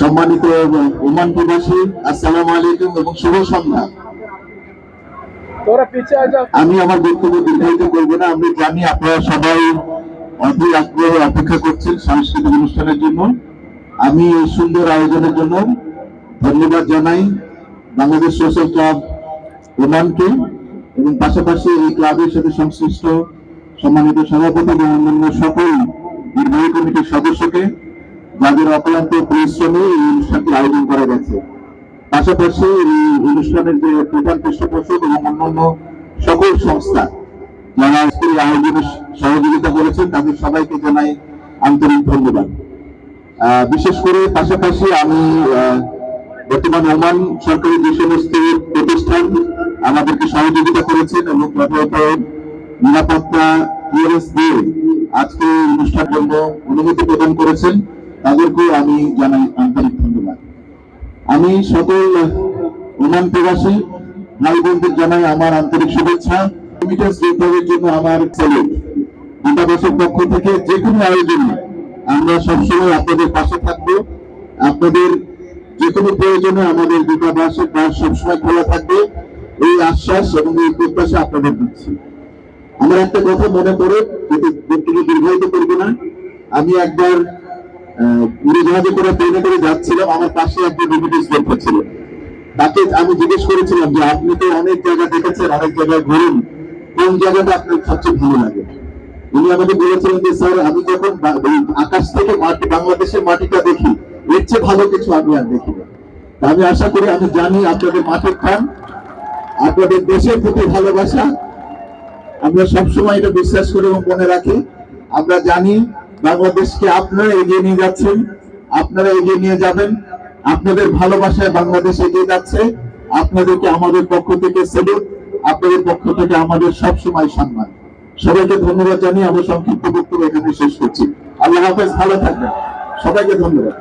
সম্মানিত ওমান প্রবাসী আসসালামু আলাইকুম এবং শুভ সন্ধ্যা। আমি আমার বক্তব্য দীর্ঘায়িত করব না আমি জানি আপনারা সবাই অধীর আগ্রহে অপেক্ষা করছেন সাংস্কৃতিক অনুষ্ঠানের জন্য। আমি এই সুন্দর আয়োজনের জন্য ধন্যবাদ জানাই বাংলাদেশ সোশ্যাল ক্লাব ওমানকে এবং পাশাপাশি এই ক্লাবের সাথে সংশ্লিষ্ট সম্মানিত সভাপতি এবং অন্যান্য সকল নির্বাহী কমিটির সদস্যকে যাদের অক্লান্ত পরিশ্রমে এই অনুষ্ঠানটি আয়োজন করা গেছে। পাশাপাশি এই অনুষ্ঠানের যে প্রধান পৃষ্ঠপোষক এবং অন্যান্য সকল সংস্থা যারা এই আয়োজনে সহযোগিতা করেছেন, তাদের সবাইকে জানাই আন্তরিক ধন্যবাদ। বিশেষ করে পাশাপাশি আমি বর্তমান ওমান সরকারি যে সমস্ত প্রতিষ্ঠান আমাদেরকে সহযোগিতা করেছেন এবং প্রথমত নিরাপত্তা ক্লিয়ারেন্স দিয়ে আজকে অনুষ্ঠান জন্য অনুমতি প্রদান করেছেন, তাদেরকেও আমি জানাই আন্তরিক ধন্যবাদ। আমি সকল ওমান প্রবাসী, ভাই বোনদের জানাই আমার আন্তরিক শুভেচ্ছা। রেমিটেন্স বিভাগের জন্য আমার স্যালুট। দূতাবাসের পক্ষ থেকে যে কোনো আয়োজনে আমরা সবসময় আপনাদের পাশে থাকব। আপনাদের যে কোনো প্রয়োজনে আমাদের দূতাবাসের কাজ সবসময় খোলা থাকবে। এই আশ্বাস এবং এই প্রত্যাশা আপনাদের দিচ্ছি। আমার একটা কথা মনে পড়ে বক্তব্য দীর্ঘায়িত করব না। আমি একবার উড়োজাহাজে করে ট্রেনে করে যাচ্ছিলাম, আমার পাশে একজন রেমিটেন্স কর্তা ছিল। তাকে আমি জিজ্ঞেস করেছিলাম যে, আপনি তো অনেক জায়গা দেখেছেন, অনেক জায়গায় ঘুরুন। কোন জায়গাটা আপনার সবচেয়ে ভালো লাগে? উনি আমাকে বলেছিলেন যে, স্যার, আমি যখন আকাশ থেকে মাটি, বাংলাদেশের মাটিটা দেখি, এর চেয়ে ভালো কিছু আমি আর দেখি আমি আশা করি, আমি জানি আপনাদের মাটির খান, আপনাদের দেশের প্রতি ভালোবাসা আমরা সবসময় এটা বিশ্বাস করি এবং মনে রাখি, আমরা জানি বাংলাদেশকে আপনারা এগিয়ে নিয়ে যাচ্ছেন, আপনারা এগিয়ে নিয়ে যাবেন, আপনাদের ভালোবাসায় বাংলাদেশ এগিয়ে যাচ্ছে, আপনাদেরকে আমাদের পক্ষ থেকে সেলুট আপনাদের পক্ষ থেকে আমাদের সবসময় সম্মান। সবাইকে ধন্যবাদ জানিয়ে আমার সংক্ষিপ্ত বক্তব্য এখানে শেষ করছি। আল্লাহ হাফেজ, ভালো থাকবেন। সবাইকে ধন্যবাদ।